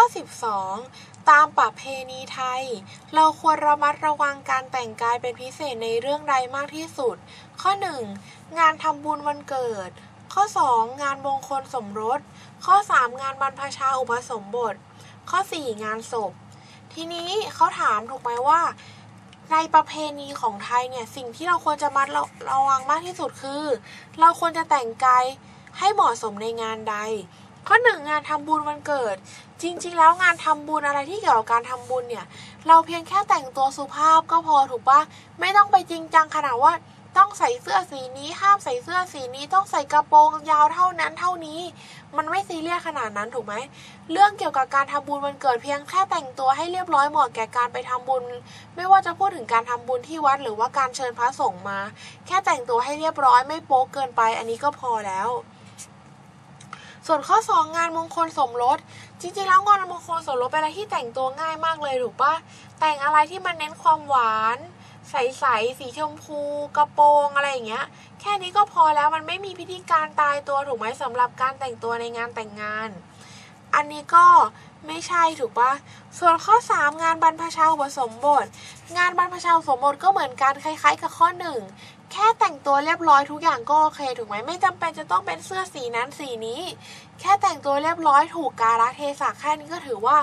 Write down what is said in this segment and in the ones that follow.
ข้อ 12 ตามประเพณีไทย เราควรระมัดระวังการแต่งกายเป็นพิเศษในเรื่องใดมากที่สุด ข้อ 1. งานทำบุญวันเกิด ข้อ 2. งานมงคลสมรส ข้อ 3. งานบรรพชาอุปสมบท ข้อ 4. งานศพ ทีนี้เขาถามถูกไหมว่า ในประเพณีของไทยเนี่ยสิ่งที่เราควรจะมัดระระวังมากที่สุดคือ เราควรจะแต่งกายให้เหมาะสมในงานใด ข้อหนึ่งงานทำบุญวันเกิด จริง ๆ แล้วงานทำบุญอะไรที่เกี่ยวกับการทำบุญเนี่ย เราเพียงแค่แต่งตัวสุภาพก็พอถูกปะไม่ต้องไปจริงจังขนาดว่าต้องใส่เสื้อสีนี้ห้ามใส่เสื้อสีนี้ต้องใส่กระโปรงยาวเท่านั้นเท่านี้ มันไม่ซีเรียสขนาดนั้นถูกไหมเรื่องเกี่ยวกับการทำบุญวันเกิดเพียงแค่แต่งตัวให้เรียบร้อยเหมาะแก่การไปทำบุญ ไม่ว่าจะพูดถึงการทำบุญที่วัดหรือว่าการเชิญพระสงฆ์มา แค่แต่งตัวให้เรียบร้อยไม่โป๊กเกินไป อันนี้ก็พอแล้ว ส่วนข้อ 2 งานมงคลสมรส จริงๆ แล้วงานมงคลสมรสเป็นอะไรที่แต่งตัวง่ายมากเลยถูกปะแต่งอะไรที่มันเน้นความหวาน ใสๆสีชมพูกระโปรงอะไรอย่างเงี้ย แค่นี้ก็พอแล้วมันไม่มีพิธีการตายตัวถูกไหมสำหรับการแต่งตัวในงานแต่งงาน อันนี้ก็ไม่ใช่ถูกปะส่วนข้อ 3 งานบรรพชาอุปสมบท งานบรรพชาอุปสมบทก็เหมือนกันคล้าย ๆ กับข้อหนึ่งแค่แต่งตัวเรียบร้อยทุกอย่างก็โอเคถูกไหมไม่จำเป็นจะต้องเป็นเสื้อสีนั้นสีนี้ แค่แต่งตัวเรียบร้อยถูกกาลเทศะแค่นี้ก็ถือว่า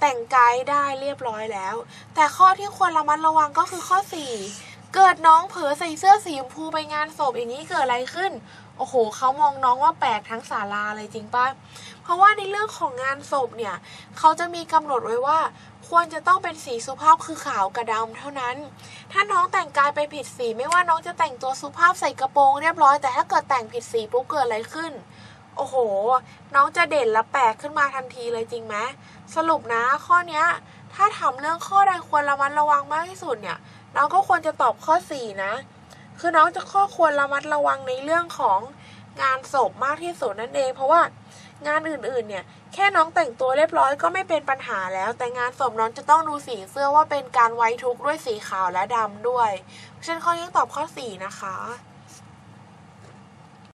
แต่งกายได้เรียบร้อยแล้ว แต่ข้อที่ควรระมัดระวังก็คือข้อ 4 เกิดน้องเผลอใส่เสื้อสีชมพูไปงานศพอย่างนี้เกิดอะไรขึ้น โอ้โหเขามองน้องว่าแปลกทั้งศาลาเลยจริงปะ ราะว่าในเรื่องของงานศพเนี่ยเขาจะมีกำหนดไว้ว่า ควรจะต้องเป็นสีสุภาพคือขาวกับดำเท่านั้น ถ้าน้องแต่งกายไปผิดสีไม่ว่าน้องจะแต่งตัวสุภาพใส่กระโปรงเรียบร้อยแต่ถ้าเกิดแต่งผิดสีปุ๊บเกิดอะไรขึ้น โอ้โห น้องจะเด่นและแปลกขึ้นมาทันทีเลยจริงไหมสรุปนะข้อเนี้ย ถ้าถามเรื่องข้อใดควรระมัดระวังมากที่สุดเนี่ยน้องก็ควรจะตอบข้อ 4 นะ คือน้องจะข้อควรระมัดระวังในเรื่องของงานศพมากที่สุดนั่นเอง เพราะว่า งานอื่นๆเนี่ย แค่น้องแต่งตัวเรียบร้อยก็ไม่เป็นปัญหาแล้ว แต่งานศพน้องจะต้องดูสีเสื้อว่าเป็นการไว้ทุกข์ด้วยสีขาวและดำด้วยเพราะฉะนั้นข้อยังตอบข้อ 4 นะคะ